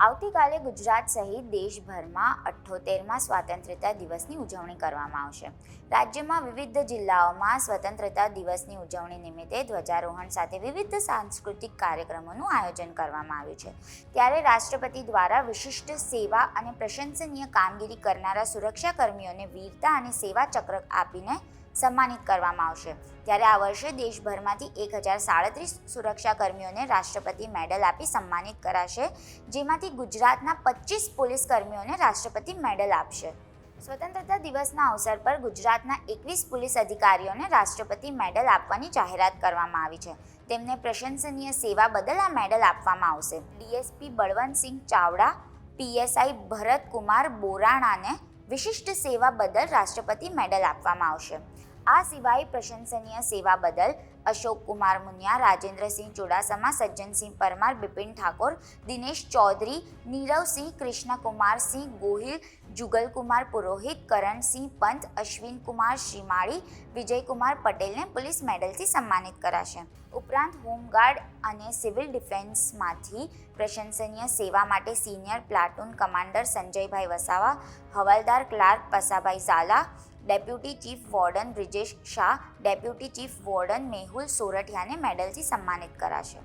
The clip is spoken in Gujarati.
આવતીકાલે ગુજરાત સહિત દેશભરમાં અઠ્ઠોતેરમાં સ્વતંત્રતા દિવસની ઉજવણી કરવામાં આવશે. રાજ્યમાં વિવિધ જિલ્લાઓમાં સ્વતંત્રતા દિવસની ઉજવણી નિમિત્તે ધ્વજારોહણ સાથે વિવિધ સાંસ્કૃતિક કાર્યક્રમોનું આયોજન કરવામાં આવ્યું છે. ત્યારે રાષ્ટ્રપતિ દ્વારા વિશિષ્ટ સેવા અને પ્રશંસનીય કામગીરી કરનારા સુરક્ષાકર્મીઓને વીરતા અને સેવા ચક્ર આપીને સન્માનિત કરવામાં આવશે. ત્યારે આ વર્ષે દેશભરમાંથી એક હજાર સાડત્રીસ સુરક્ષાકર્મીઓને રાષ્ટ્રપતિ મેડલ આપી સન્માનિત કરાશે, જેમાંથી ગુજરાતના પચીસ પોલીસ કર્મીઓને રાષ્ટ્રપતિ મેડલ આપશે. સ્વતંત્રતા દિવસના અવસર પર ગુજરાતના એકવીસ પોલીસ અધિકારીઓને રાષ્ટ્રપતિ મેડલ આપવાની જાહેરાત કરવામાં આવી છે. તેમને પ્રશંસનીય સેવા બદલ આ મેડલ આપવામાં આવશે. ડીએસપી બળવંતસિંહ ચાવડા, પીએસઆઈ ભરતકુમાર બોરાણાને વિશિષ્ટ સેવા બદલ રાષ્ટ્રપતિ મેડલ આપવામાં આવશે. આ સિવાય પ્રશંસનીય સેવા બદલ અશોક કુમાર મુનિયા, રાજેન્દ્રસિંહ ચુડાસમા, સજ્જનસિંહ પરમાર, બિપિન ઠાકોર, દિનેશ ચૌધરી, નીરવસિંહ કૃષ્ણકુમારસિંહ ગોહિલ, જુગલકુમાર પુરોહિત, કરણસિંહ પંત અશ્વિન કુમાર શ્રીમાળી, વિજયકુમાર પટેલને પોલીસ મેડલથી સન્માનિત કરાશે. ઉપરાંત હોમગાર્ડ અને સિવિલ ડિફેન્સમાંથી પ્રશંસનીય સેવા માટે senior platoon commander Sanjaybhai Vasava, હવાલદાર clerk Pasabhai Zala deputy chief warden Brijesh Shah deputy chief warden Mehul સોરઠિયાને મેડલથી સન્માનિત કરાશે.